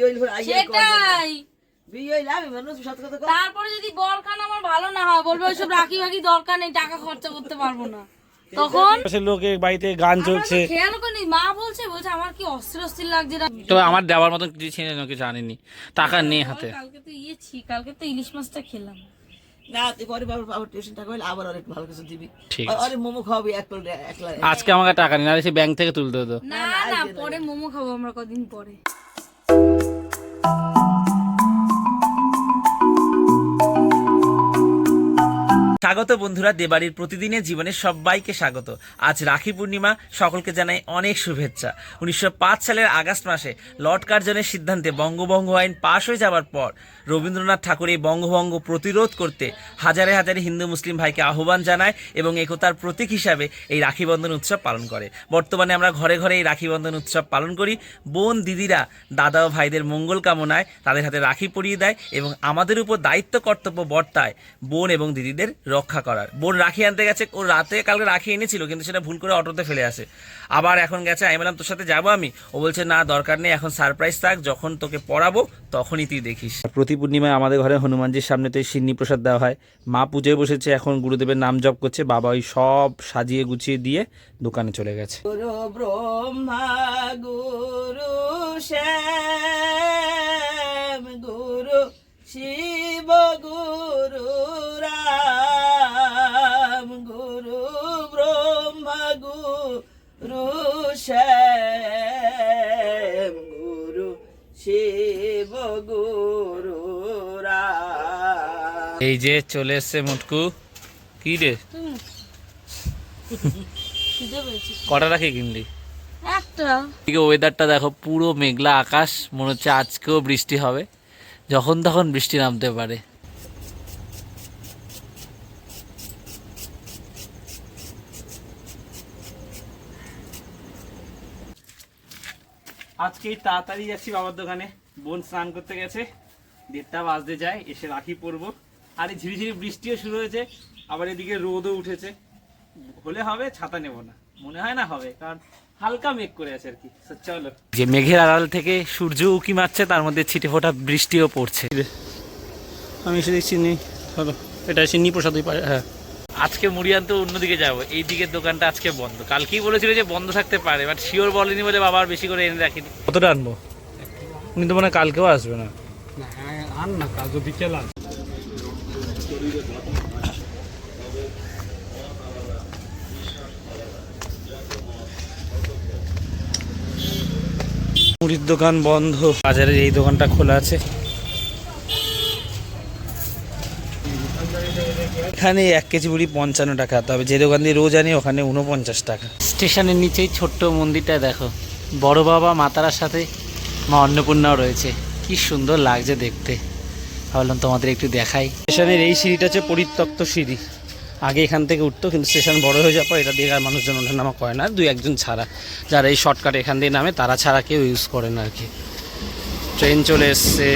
বিয়ে হইলে আইয়া সেটাই। বিয়ে হইলে আমি মানুষ সত কথা তারপরে যদি বরখান আমার ভালো না হয় বলবে ওইসব রাখি বাকি দরকার নেই টাকা খরচা করতে পারব না। তখন পাশের বাড়িতে গান চলছে। খেয়াল করিনি মা বলছে বলছে আমার কি অস্থির অস্থির লাগছে তো আমার দেওয়ার মতন কিছু ছিল না কিছু আনিনি। টাকা নেই হাতে। কালকে তো ইয়েছি কালকে তো ইলিশ মাছটা খেলাম। না তুই পরে বাবার বাবার টিউশন টাকা হইলে আবার অনেক ভালো কিছু দিবি। ঠিক মোমো খাওয়াবি এক আজকে আমাকে টাকা নেই নাহলে সে ব্যাংক থেকে তুলতে হতো। না না পরে মোমো খাব আমরা কদিন পরে। Bye. স্বাগত বন্ধুরা, দেবাড়ির প্রতিদিনের জীবনে সবাইকে স্বাগত। আজ রাখি পূর্ণিমা, সকলকে জানাই অনেক শুভেচ্ছা। উনিশশো পাঁচ সালের আগস্ট মাসে লর্ড কার্জনের সিদ্ধান্তে বঙ্গভঙ্গ আইন পাশ হয়ে যাওয়ার পর রবীন্দ্রনাথ ঠাকুর এই বঙ্গভঙ্গ প্রতিরোধ করতে হাজারে হাজারে হিন্দু মুসলিম ভাইকে আহ্বান জানায় এবং একতার প্রতীক হিসাবে এই রাখি বন্ধন উৎসব পালন করে। বর্তমানে আমরা ঘরে ঘরে এই রাখি বন্ধন উৎসব পালন করি। বোন দিদিরা, দাদা ও ভাইদের মঙ্গল কামনায় তাদের হাতে রাখি পরিয়ে দেয় এবং আমাদের উপর দায়িত্ব, কর্তব্য বর্তায় বোন এবং দিদিদের রক্ষা করার। বোন রাখি আনতে গেছে ও রাতে কালকে রাখি এনেছিল কিন্তু সেটা ভুল করে অটোতে ফেলে আসে। আবার এখন গেছে আমি বললাম তোর সাথে যাব আমি? ও বলছে না দরকার নেই এখন সারপ্রাইজ থাক যখন তোকে পড়াবো তখনই তুই দেখিস। প্রতি পূর্ণিমায় আমাদের ঘরে হনুমানজির সামনে তো সিন্নি প্রসাদ দেওয়া হয়। মা পুজোয় বসেছে এখন গুরুদেবের নাম জপ করছে বাবা ওই সব সাজিয়ে গুছিয়ে দিয়ে দোকানে চলে গেছে। গুরু ব্রহ্মা গুরু শ্যাম গুরু শিব। শ্যাম গুরু শিব গুরু এই যে চলে এসছে মুটকু। কি রে? কটা রাখি কিনলি? একটা। ওয়েদারটা দেখো পুরো মেঘলা আকাশ মনে হচ্ছে আজকেও বৃষ্টি হবে। যখন তখন বৃষ্টি নামতে পারে। আজকেই তাড়াতাড়ি যাচ্ছি বাবার দোকানে। বোন স্নান করতে গেছে। দেড়টা বাজতে যায় এসে রাখি পরবো। আর এই ঝিরিঝিরি বৃষ্টিও শুরু হয়েছে আবার এদিকে রোদও উঠেছে। হলে হবে ছাতা নেব না। মনে হয় না হবে কারণ হালকা মেঘ করে আছে আর কি। চলো। যে মেঘের আড়াল থেকে সূর্য উকি মারছে তার মধ্যে ছিটে ফোটা বৃষ্টিও পড়ছে। আমি এসে দেখছি নি চলো। এটা এসে নি পারে, হ্যাঁ। আজকে মুড়ি আনতে অন্যদিকে যাব। এই দিকের দোকানটা আজকে বন্ধ। কালকেই বলেছিল যে বন্ধ থাকতে পারে বাট শিওর বলেনি বলে বাবার বেশি করে এনে রাখিনি। কতটা আনব? উনি তো মনে হয় কালকেও আসবে না। আন না কাজ বিকেল আন। মুড়ির দোকান বন্ধ। বাজারের এই দোকানটা খোলা আছে। এখানে এক কেজি মুড়ি পঞ্চান্ন টাকা। তবে যে দোকান দিয়ে রোজ আনি, ওখানে উনপঞ্চাশ টাকা। স্টেশনের নিচেই ছোট্ট মন্দিরটা দেখো। বড় বাবা, মাতারার সাথে মা অন্নপূর্ণাও রয়েছে। কি সুন্দর লাগছে দেখতে। ভাবলাম তোমাদের একটু দেখাই। স্টেশনের এই সিঁড়িটা হচ্ছে পরিত্যক্ত সিঁড়ি। আগে এখান থেকে উঠতো, কিন্তু স্টেশন বড় হয়ে যাওয়ার পর এটা দিয়ে আর মানুষজন ওঠানামা করে না, দুই একজন ছাড়া। যারা এই শর্টকাট এখান দিয়ে নামে, তারা ছাড়া কেউ ইউজ করে না আর কি। ট্রেন চলে এসছে।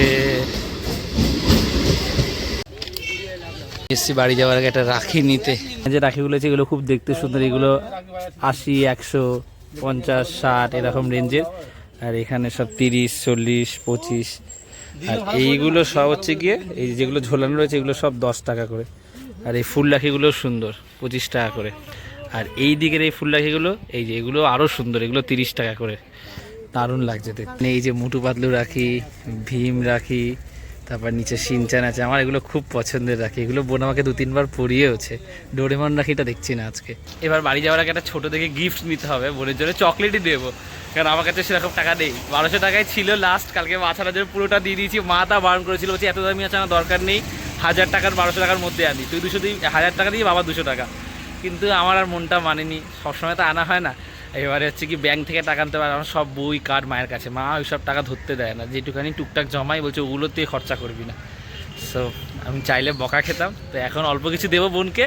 এসছি বাড়ি যাওয়ার আগে একটা রাখি নিতে। যে রাখিগুলো আছে, এগুলো খুব দেখতে সুন্দর। এগুলো আশি, একশো, পঞ্চাশ, ষাট, এরকম রেঞ্জের। আর এখানে সব তিরিশ, চল্লিশ, পঁচিশ। আর এইগুলো সব হচ্ছে গিয়ে, এই যেগুলো ঝোলানো রয়েছে, এগুলো সব দশ টাকা করে। আর এই ফুল রাখিগুলো সুন্দর, পঁচিশ টাকা করে। আর এই দিকের এই ফুল রাখিগুলো, এই যে এগুলো আরও সুন্দর, এগুলো তিরিশ টাকা করে। দারুণ লাগছে দেখতে। এই যে মুটু পাতলু রাখি, ভীম রাখি তারপর নিচে সিনচান আছে, আমার এগুলো খুব পছন্দের রাখি। এগুলো বোন আমাকে দু তিনবার পরিয়েওছে। ডোরেমন রাখিটা দেখছি না আজকে। এবার বাড়ি যাওয়ার আগে একটা ছোটো থেকে গিফট নিতে হবে, বোনের জন্য চকলেটই দেবো। কারণ আমার কাছে সেরকম টাকা নেই। বারোশো টাকায় ছিল লাস্ট কালকে মাছ আনার জন্য পুরোটা দিয়ে দিয়েছি। মা তা বারণ করেছিল, বলছি, এত দামি আছে, আমার দরকার নেই। হাজার টাকার, বারোশো টাকার মধ্যে আনি। তুই দুশো দিই হাজার টাকা দিয়ে বাবা দুশো টাকা। কিন্তু আমার আর মনটা মানেনি। সবসময় তো আনা হয় না। এবারে হচ্ছে কি ব্যাংক থেকে টাকা আনতে পারে আমার সব বই কার্ড মায়ের কাছে। মা ওই সব টাকা ধরতে দেয় না। যেটুখানি টুকটাক জমাই বলছে ওগুলো তুই খরচা করবি না। সো আমি চাইলে বকা খেতাম। তো এখন অল্প কিছু দেবো বোনকে।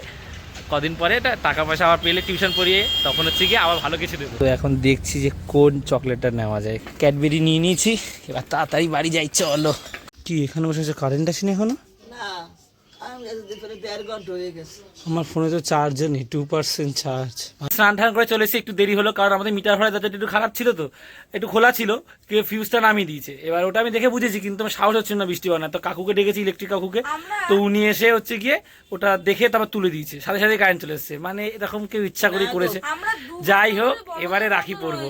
কদিন পরে এটা টাকা পয়সা আবার পেলে টিউশন পড়িয়ে তখন হচ্ছে কি আবার ভালো কিছু দেবো। তো এখন দেখছি যে কোন চকলেটটা নেওয়া যায়। ক্যাডবেরি নিয়ে নিয়েছি। এবার তাড়াতাড়ি বাড়ি যাই চলো। কি এখানে বসে কারেন্ট আসেনি এখনও না আমি গেছে দেখো দেড় ঘণ্টা হয়ে গেছে আমার ফোনে তো চার্জ নেই টু পার্সেন্ট চার্জ স্নান টান করে চলে এসে একটু দেরি হলো কারণ আমাদের মিটার যাতে একটু খারাপ ছিল তো একটু খোলা ছিল কেউ ফিউজটা নামিয়ে দিয়েছে। এবার ওটা আমি দেখে বুঝেছি কিন্তু আমার সাহস হচ্ছে না বৃষ্টি না তো কাকুকে ডেকেছি ইলেকট্রিক কাকুকে। তো উনি এসে হচ্ছে গিয়ে ওটা দেখে তারপর তুলে দিয়েছে সাথে সাথে কারেন্ট চলে এসছে। মানে এরকম কেউ ইচ্ছা করে করেছে। যাই হোক এবারে রাখি পরবো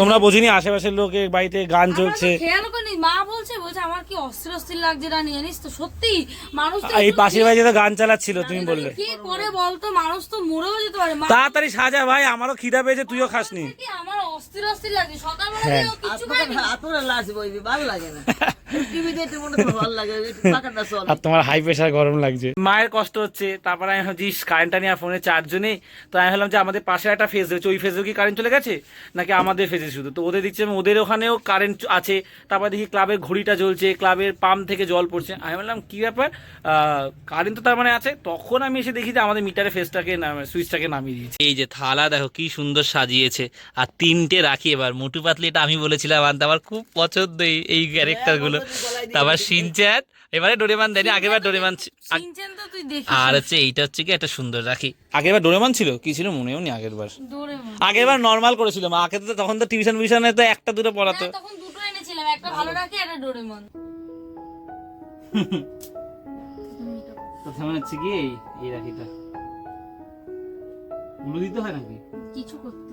তোমরা বোঝিনি আশেপাশের লোকের বাড়িতে গান চলছে। খেয়াল করিনি মা বলছে বলছে আমার কি অস্থির অস্থির লাগছে রানি জানিস তো সত্যি। মানুষ এই একটু পাশের যেটা গান চালাচ্ছিল তুমি বললে। কি করে বলতো? মানুষ তো মরেও যেতে পারে। তাড়াতাড়ি সাজা ভাই আমারও খিদা পেয়েছে তুইও খাসনি। আমার অস্থির অস্থির লাগছে। সকালবেলা হ্যাঁ। কিছু খাইনি আপনারা লাশ বইবি ভালো লাগে না। টিভি দেখতে ভালো লাগে পাকাটা চলে। আর তোমার হাই প্রেশার গরম লাগছে। মায়ের কষ্ট হচ্ছে তারপরে আমি ভাবছি কারেন্টটা নিয়ে ফোনে চার্জও নেই তো আমি ভাবলাম যে আমাদের পাশে একটা ফেজ রয়েছে ওই ফেজেও কি কারেন্ট চলে গেছে? নাকি আমাদের ফেজে শুধু? তো ওদের দিচ্ছে ওদের ওখানেও কারেন্ট আছে। তারপর দেখি ক্লাবের ঘড়িটা জ্বলছে ক্লাবের পাম্প থেকে জল পড়ছে। আমি বললাম কি ব্যাপার? কারেন্ট তো তার মানে আছে। তখন আমি এসে দেখি যে আমাদের মিটারে ফেজটাকে সুইচটাকে নামিয়ে দিয়েছে। এই যে থালা দেখো কি সুন্দর সাজিয়েছে। আর তিনটে রাখি এবার। মোটু পাতলি এটা আমি বলেছিলাম আনতে আমার খুব পছন্দ এই এই ক্যারেক্টারগুলো তারপর সিনচ্যান এবারে ডোরেমান দেয়নি আগেবার ডোরেমান আর হচ্ছে এইটা হচ্ছে কি একটা সুন্দর রাখি। আগেরবার ডোরেমান ছিল? কি ছিল মনেও নি আগের বার আগেরবার নর্মাল করেছিল মা আগে তো তখন তো টিউশন মিশনে তো একটা দুটো পড়াতো। তখন দুটো এনেছিলাম একটা ভালো রাখি একটা ডোরেমন। প্রথমে হচ্ছে কি এই রাখিটা। দিতে হয় নাকি? কিছু করতে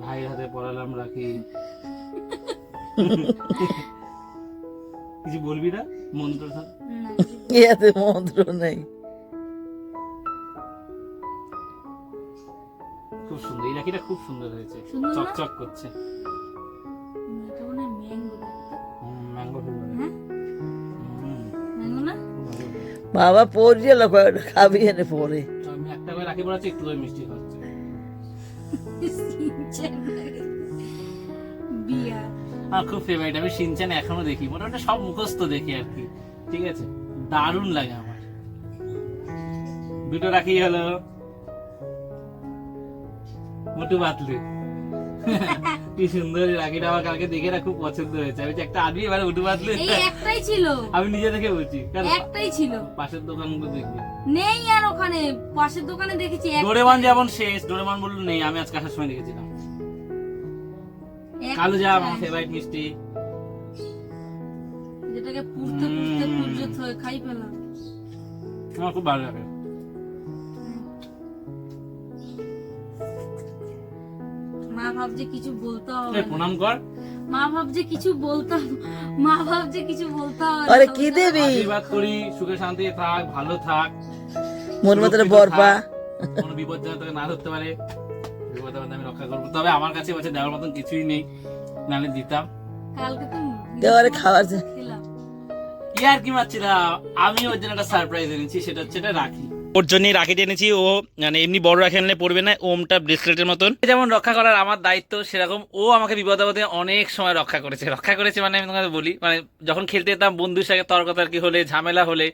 ভাইয়ের হাতে পড়ালাম রাখি। কিছু বলবি না? মন্ত্র এতে মন্ত্র নেই। খুব সুন্দর। এই রাখিটা খুব সুন্দর হয়েছে। চকচক করছে। ম্যাঙ্গো। হ্যাঁ? বাবা পড়ছে লোক খাবি এনে পরে। আমি একটা করে রাখি পড়াচ্ছি একটু মিষ্টি। বিয়া। আমার খুব ফেভারিট আমি সিনচান এখনও দেখি মোটামুটি সব মুখস্থ দেখি আর কি। ঠিক আছে? দারুণ লাগে আমার। দুটো রাখি হলো। মোটু বাতলি। কি সুন্দর রাখিটা আমার কালকে দেখে না খুব পছন্দ হয়েছে। আমি একটা আনবি এবারে উঠু এই একটাই ছিল। আমি নিজে দেখে বলছি। একটাই ছিল। পাশের দোকানগুলো দেখবি। নেই আর ওখানে। পাশের দোকানে দেখেছি ডোরেমন যেমন শেষ ডোরেমন বলল নেই আমি আজকে আসার সময় দেখেছিলাম। কালো জাম আমার ফেভারিট মিষ্টি। যেটাকে পুড়তে পুড়তে পুড়তে থয়ে খাই পেলাম আমার খুব ভালো লাগে। মা ভাবছে কিছু বলতে হবে। প্রণাম কর। মা ভাবছে কিছু বলতে হবে। মা ভাবছে কিছু বলতে হবে। আরে কি দেবি? আশীর্বাদ করি সুখে শান্তি থাক ভালো থাক। মন মতো বরপা। কোনো বিপদ যেন তোকে না ধরতে পারে। বিপদ আমি রক্ষা করব। তবে আমার কাছে বলছে দেওয়ার মতন কিছুই নেই। নাহলে দিতাম। কালকে তো দেওয়ারে খাওয়ার জন্য। খেলাম। ইয়ার কি মারছিলাম? আমি ওর জন্য একটা সারপ্রাইজ এনেছি সেটা হচ্ছে এটা রাখি। ওর জন্যই রাখিটা এনেছি। ও মানে এমনি বড় রাখি আনলে পড়বে না ওমটা ব্রেসলেটের মতন। যেমন রক্ষা করার আমার দায়িত্ব সেরকম ও আমাকে বিপদ আপদে অনেক সময় রক্ষা করেছে। রক্ষা করেছে মানে আমি তোমাকে বলি মানে যখন খেলতে যেতাম বন্ধুর সাথে তর্কতর্কি হলে ঝামেলা হলে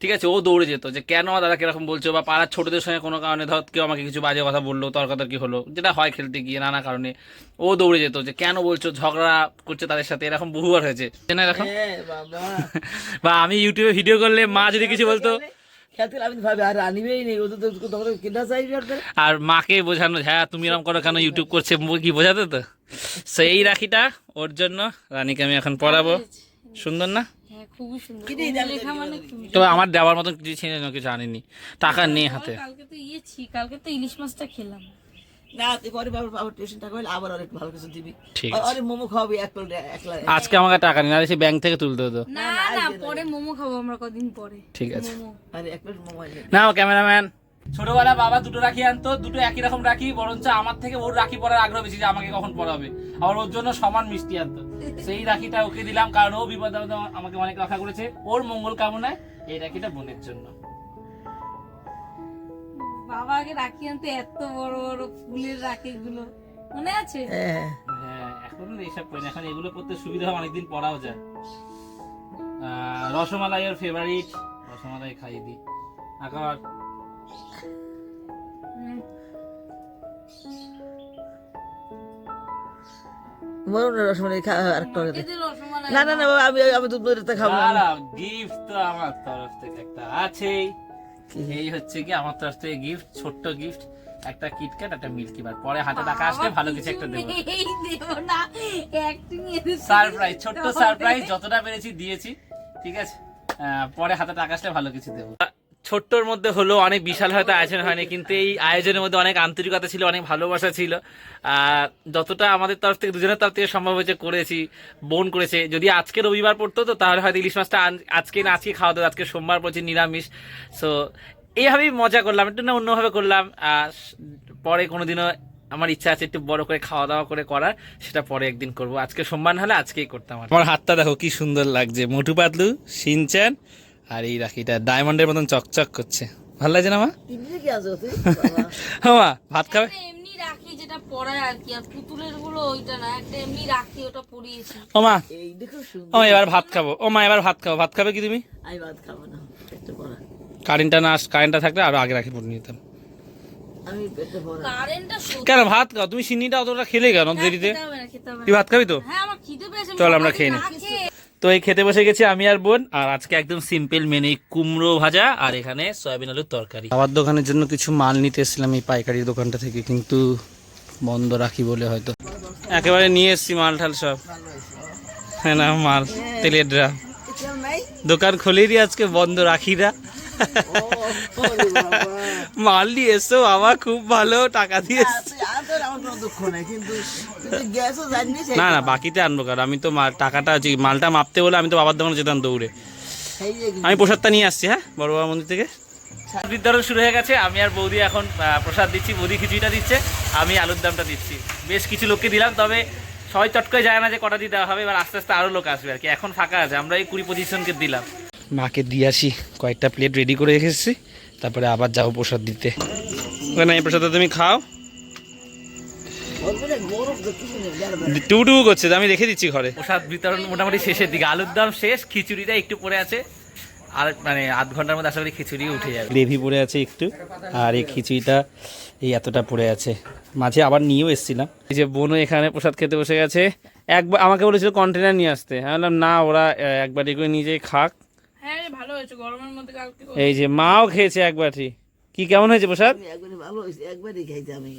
ঠিক আছে ও দৌড়ে যেত যে কেন আমার দাদা কীরকম বলছো? বা পাড়ার ছোটদের সঙ্গে কোনো কারণে ধর কেউ আমাকে কিছু বাজে কথা বলল তর্কাতর্কি হলো যেটা হয় খেলতে গিয়ে নানা কারণে ও দৌড়ে যেত যে কেন বলছো? ঝগড়া করছে তাদের সাথে? এরকম বহুবার হয়েছে। না এরকম বা আমি ইউটিউবে ভিডিও করলে মা যদি কিছু বলতো আর আনিবেই নেই ও তো তো তোমরা কিনা চাইবি আর তোর? আর মাকে বোঝানো হ্যাঁ তুমি এরকম করো কেন? ইউটিউব করছে কি বোঝাতে তো? সেই রাখিটা ওর জন্য। রানীকে আমি এখন পড়াবো। সুন্দর না? হ্যাঁ লেখা মানে তো আমার দেওয়ার মতো কিছু ছিল না কিছু আনিনি। টাকা নেই হাতে। কালকে তো ইয়েছি কালকে তো ইলিশ মাছটা খেলাম। আজকে আমাকে টাকা নেই নাহলে সে ব্যাংক থেকে তুলতে হতো। না না পরে মোমো খাব আমরা কদিন পরে। ঠিক আছে। আরে নাও ক্যামেরাম্যান। ছোটবেলা বাবা দুটো রাখি আনতো দুটো একই রকম রাখি বরঞ্চ আমার থেকে ওর রাখি পরার আগ্রহ বেশি যে আমাকে কখন পড়াবে আবার ওর জন্য সমান মিষ্টি আনতো। সেই রাখিটা ওকে দিলাম কারণ ও বিপদ আপদে আমাকে অনেক রক্ষা করেছে। ওর মঙ্গল কামনায় এই রাখিটা বোনের জন্য। বাবা আগে রাখি আনতে এত বড় বড় ফুলের রাখি গুলো মনে আছে? হ্যাঁ। হ্যাঁ এখন এইসব করি এখন এগুলো করতে সুবিধা হয় অনেকদিন পড়াও যায়। আহ, রসমালাই ওর ফেভারিট রসমালাই খাইয়ে দিই। আবার রসমালাই খা আর একটা না না না আমি আমি দুধ খাব না গিফট তো আমার তরফ থেকে একটা আছেই। এই হচ্ছে কি আমার তরফ থেকে গিফট ছোট্ট গিফট একটা কিটক্যাট একটা মিল্কি বার পরে হাতে টাকা আসলে ভালো কিছু একটা দেবো। সারপ্রাইজ ছোট্ট সারপ্রাইজ যতটা পেরেছি দিয়েছি ঠিক আছে? আহ, পরে হাতে টাকা আসলে ভালো কিছু দেবো। ছোট্টর মধ্যে হলো অনেক বিশাল হয়তো আয়োজন হয়নি, কিন্তু এই আয়োজনের মধ্যে অনেক আন্তরিকতা ছিল, অনেক ভালোবাসা ছিল। যতটা আমাদের তরফ থেকে, দুজনের তরফ থেকে সম্ভব হয়েছে করেছি, বোন করেছে। যদি আজকে রবিবার পড়তো তো, তাহলে হয়তো ইলিশ মাছটা আজকে না, আজকে খাওয়া দাওয়া, আজকে সোমবার পড়ছে নিরামিষ। সো এইভাবেই মজা করলাম, একটু না অন্যভাবে করলাম। পরে কোনোদিনও আমার ইচ্ছা আছে একটু বড় করে খাওয়া দাওয়া করে করার, সেটা পরে একদিন করব। আজকে সোমবার হলে আজকেই করতাম আমার হাতটা দেখো কি সুন্দর লাগছে। মোটু পাতলু, সিনচ্যান আর এই রাখিটা ডায়মন্ডের মতন চকচক করছে। ভালো লাগছে না মা? হ্যাঁ মা ভাত খাবে? এমনি রাখি যেটা পরায় আর কি আর পুতুলেরগুলো ওইটা না একটা এমনি রাখি ওটা পরিয়েছি। ও মা। এই দেখো সুন্দর। ও এবার ভাত খাব। ও মা এবার ভাত খাব। ভাত খাবে কি তুমি? আমি ভাত খাব না কারেন্টটা না আস- কারেন্টটা থাকলে আরও আগে রাখি পড়ে নিতাম। কেন ভাত খাও? তুমি সিন্নিটা অতটা খেলে কেন দেরিতে? তুই ভাত খাবি তো? হ্যাঁ আমার খিদে পেয়েছে চল আমরা খেয়ে নিই। তো এই খেতে বসে গেছি আমি আর বোন। আর আজকে একদম সিম্পল মেনে কুমড়ো ভাজা আর এখানে সয়াবিন আলুর তরকারি। খাবার দোকানের জন্য কিছু মাল নিতে এসেছিলাম এই পাইকারি দোকানটা থেকে কিন্তু বন্ধ রাখি বলে হয়তো। একেবারে নিয়ে এসছি মাল ঠাল সব। হ্যাঁ না মাল তেলের ড্রাম দোকান খুলেরই আজকে বন্ধ রাখিরা মাল নিয়ে এসো আমার খুব ভালো টাকা দিয়ে না না বাকিতে আনব কারণ আমি তো টাকাটা যে মালটা মাপতে বলে আমি তো বাবার দোকানে যেতাম দৌড়ে। আমি প্রসাদটা নিয়ে আসছি হ্যাঁ বড় বাবা মন্দির থেকে। বিতরণ শুরু হয়ে গেছে আমি আর বৌদি এখন আহ, প্রসাদ দিচ্ছি বৌদি খিচুড়িটা দিচ্ছে আমি আলুর দামটা দিচ্ছি। বেশ কিছু লোককে দিলাম তবে সবাই চট করে যায় না যে কটা দিয়ে দেওয়া হবে এবার আস্তে আস্তে আরও লোক আসবে আর কি। এখন ফাঁকা আছে আমরা এই কুড়ি পঁচিশ জনকে দিলাম। মাকে দিয়ে আসি কয়েকটা প্লেট রেডি করে রেখেছি তারপরে আবার যাব প্রসাদ দিতে। ওখানে এই প্রসাদটা তুমি খাও। টু টু করছে আমি রেখে দিচ্ছি ঘরে। প্রসাদ বিতরণ মোটামুটি শেষের দিকে। আলুর দাম শেষ খিচুড়িটা একটু পড়ে আছে। আর মানে আধ ঘণ্টার মধ্যে আশা করি খিচুড়ি উঠে যাবে। গ্রেভি পড়ে আছে একটু আর এই খিচুড়িটা এই এতটা পড়ে আছে। মাঝে আবার নিয়েও এসেছিলাম। এই যে বোনও এখানে প্রসাদ খেতে বসে গেছে। একবার আমাকে বলেছিল কন্টেনার নিয়ে আসতে। আমি বললাম না ওরা আহ, এক বাটি করে নিজেই খাক। হ্যাঁ ভালো হয়েছে গরমের মধ্যে এই যে মাও খেয়েছে এক বাটি। কি কেমন হয়েছে প্রসাদ? ভালো হয়েছে একবারই খাইতে আমি।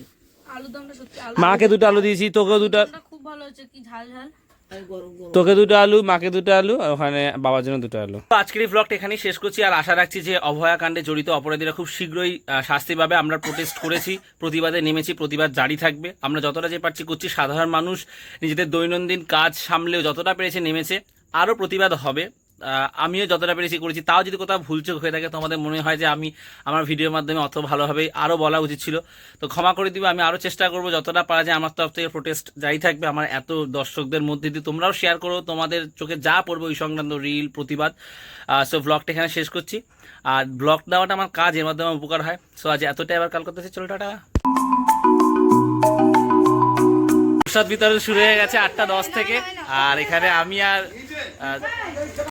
আলুর দমটা সত্যি আলু মাকে দুটো আলু দিয়েছি তোকেও দুটো খুব ভালো হয়েছে কি ঝাল ঝাল। আমি গরম গরম। তোকে দুটো আলু মাকে দুটো আলু আর ওখানে বাবার জন্য দুটো আলু। আজকের এই ব্লগটা এখানেই শেষ করছি আর আশা রাখছি যে অভয়াকাণ্ডে জড়িত অপরাধীরা খুব শীঘ্রই শাস্তি পাবে। আমরা প্রোটেস্ট করেছি প্রতিবাদে নেমেছি প্রতিবাদ জারি থাকবে। আমরা যতটা যে পারছি করছি সাধারণ মানুষ নিজেদের দৈনন্দিন কাজ সামলেও যতটা পেরেছে নেমেছে আরও প্রতিবাদ হবে। আমিও যতটা পেরেছি করেছি। তাও যদি কোথাও ভুলচোক হয়ে থাকে তোমাদের মনে হয় যে আমি আমার ভিডিওর মাধ্যমে অত ভালোভাবে আরও বলা উচিত ছিল। তো ক্ষমা করে দিবে, আমি আরও চেষ্টা করব। যতটা পারা যায় আমার তরফ থেকে প্রোটেস্ট যাই থাকবে। আমার এত দর্শকদের মধ্যে দিয়ে তোমরাও শেয়ার করো। তোমাদের চোখে যা পড়বে ওই সংক্রান্ত রিল প্রতিবাদ। সো ব্লগটা এখানে শেষ করছি। আর ব্লগ দেওয়াটা আমার কাজ, এর মাধ্যমে উপকার হয়। সো আজ এতটাই, আবার কাল করতেছি। চলো, টাটা। প্রসাদ বিতরণ শুরু হয়ে গেছে আটটা দশ থেকে। আর এখানে আমি আর